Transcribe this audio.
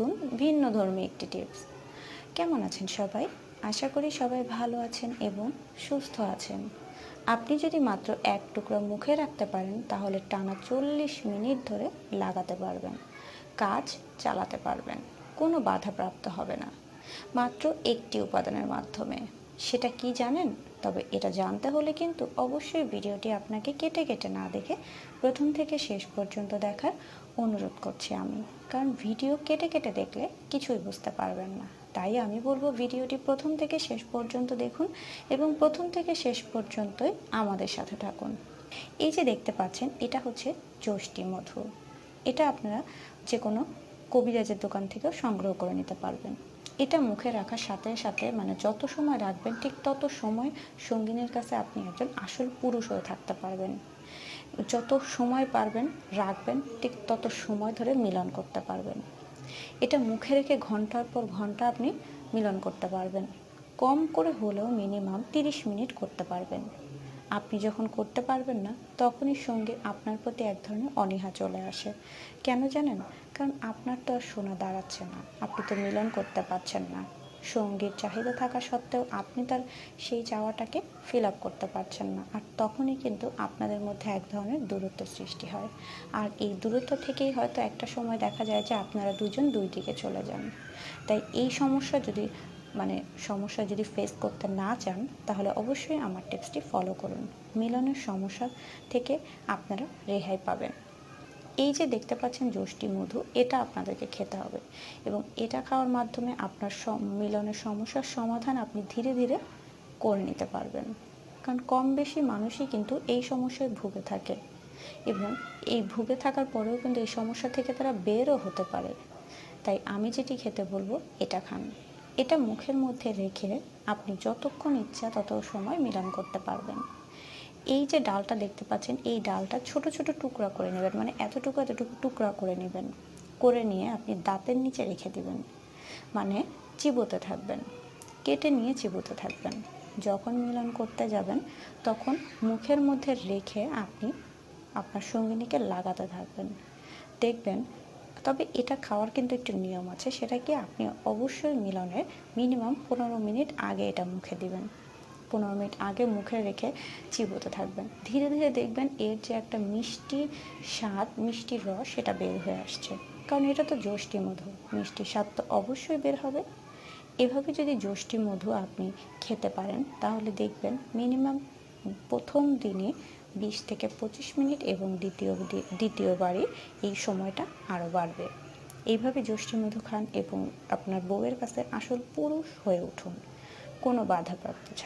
নতুন, ভিন্ন ধর্মী একটি টিপস। কেমন আছেন সবাই? আশা করি সবাই ভালো আছেন এবং সুস্থ আছেন। আপনি যদি মাত্র এক টুকরো মুখে রাখতে পারেন, তাহলে টানা চল্লিশ মিনিট ধরে লাগাতে পারবেন, কাজ চালাতে পারবেন, কোনো বাধাপ্রাপ্ত হবে না। মাত্র একটি উপাদানের মাধ্যমে। সেটা কি জানেন? তবে এটা জানতে হলে কিন্তু অবশ্যই ভিডিওটি আপনাকে কেটে কেটে না দেখে প্রথম থেকে শেষ পর্যন্ত দেখার অনুরোধ করছি আমি। কারণ ভিডিও কেটে কেটে দেখলে কিছুই বুঝতে পারবেন না। তাই আমি বলব ভিডিওটি প্রথম থেকে শেষ পর্যন্ত দেখুন এবং প্রথম থেকে শেষ পর্যন্তই আমাদের সাথে থাকুন। এই যে দেখতে পাচ্ছেন, এটা হচ্ছে যষ্টি মধু। এটা আপনারা যে কোনো কবিরাজের দোকান থেকেও সংগ্রহ করে নিতে পারবেন। এটা মুখে রাখার সাথে সাথে মানে যত সময় রাখবেন, ঠিক তত সময় সঙ্গিনীর কাছে আপনি একজন আসল পুরুষ হয়ে থাকতে পারবেন। যত সময় পারবেন রাখবেন, ঠিক তত সময় ধরে মিলন করতে পারবেন। এটা মুখে রেখে ঘণ্টার পর ঘণ্টা আপনি মিলন করতে পারবেন। কম করে হলেও মিনিমাম তিরিশ মিনিট করতে পারবেন। আপনি যখন করতে পারবেন না, তখনই সঙ্গে আপনার প্রতি এক ধরনের অনীহা চলে আসে। কেন জানেন? কারণ আপনার তো আর শোনা দাঁড়াচ্ছে না। আপনি তো মিলন করতে পারছেন না। সঙ্গীর চাহিদা থাকা সত্ত্বেও আপনি তার সেই চাওয়াটাকে ফিল আপ করতে পারছেন না। আর তখনই কিন্তু আপনাদের মধ্যে এক ধরনের দূরত্ব সৃষ্টি হয়। আর এই দূরত্ব থেকেই হয়তো একটা সময় দেখা যায় যে আপনারা দুজন দুই দিকে চলে যান। তাই এই সমস্যা যদি মানে সমস্যা যদি ফেস করতে না চান, তাহলে অবশ্যই আমার টিপসটি ফলো করুন। মিলনের সমস্যা থেকে আপনারা রেহাই পাবেন। এই যে দেখতে পাচ্ছেন যষ্টি মধু, এটা আপনাদেরকে খেতে হবে। এবং এটা খাওয়ার মাধ্যমে আপনার মিলনের সমস্যার সমাধান আপনি ধীরে ধীরে করে নিতে পারবেন। কারণ কম বেশি মানুষই কিন্তু এই সমস্যায় ভুগে থাকে। এবং এই ভুগে থাকার পরেও কিন্তু এই সমস্যা থেকে তারা বেরও হতে পারে। তাই আমি যেটি খেতে বলব, এটা খান। এটা মুখের মধ্যে রেখে আপনি যতক্ষণ ইচ্ছা তত সময় মিলন করতে পারবেন। এই যে ডালটা দেখতে পাচ্ছেন, এই ডালটা ছোট ছোট টুকরা করে নেবেন মানে এতটুকু এতটুকু টুকরা করে নেবেন। করে নিয়ে আপনি দাঁতের নিচে রেখে দিবেন মানে চিবোতে থাকবেন, কেটে নিয়ে চিবোতে থাকবেন। যখন মিলন করতে যাবেন, তখন মুখের মধ্যে রেখে আপনি আপনার সঙ্গিনীকে লাগাতে থাকবেন। দেখবেন, তবে এটা খাওয়ার কিন্তু একটু নিয়ম আছে সেটা কি আপনি অবশ্যই মিলনের মিনিমাম পনেরো মিনিট আগে এটা মুখে দিবেন। পনেরো মিনিট আগে মুখে রেখে চিবোতে থাকবেন। ধীরে ধীরে দেখবেন এর যে একটা মিষ্টি স্বাদ, মিষ্টি রস, সেটা বের হয়ে আসছে। কারণ এটা তো যষ্টি মধু। মিষ্টি স্বাদ তো অবশ্যই বের হবে। এভাবে যদি যষ্টি মধু আপনি খেতে পারেন, তাহলে দেখবেন মিনিমাম প্রথম দিনে বিশ থেকে পঁচিশ মিনিট এবং দ্বিতীয় দ্বিতীয়বারই এই সময়টা আরও বাড়বে। এইভাবে যষ্টি মধু খান এবং আপনার বউয়ের কাছে আসল পুরুষ হয়ে উঠুন। কোনো বাধাপ্রাপ্ত ছাড়া।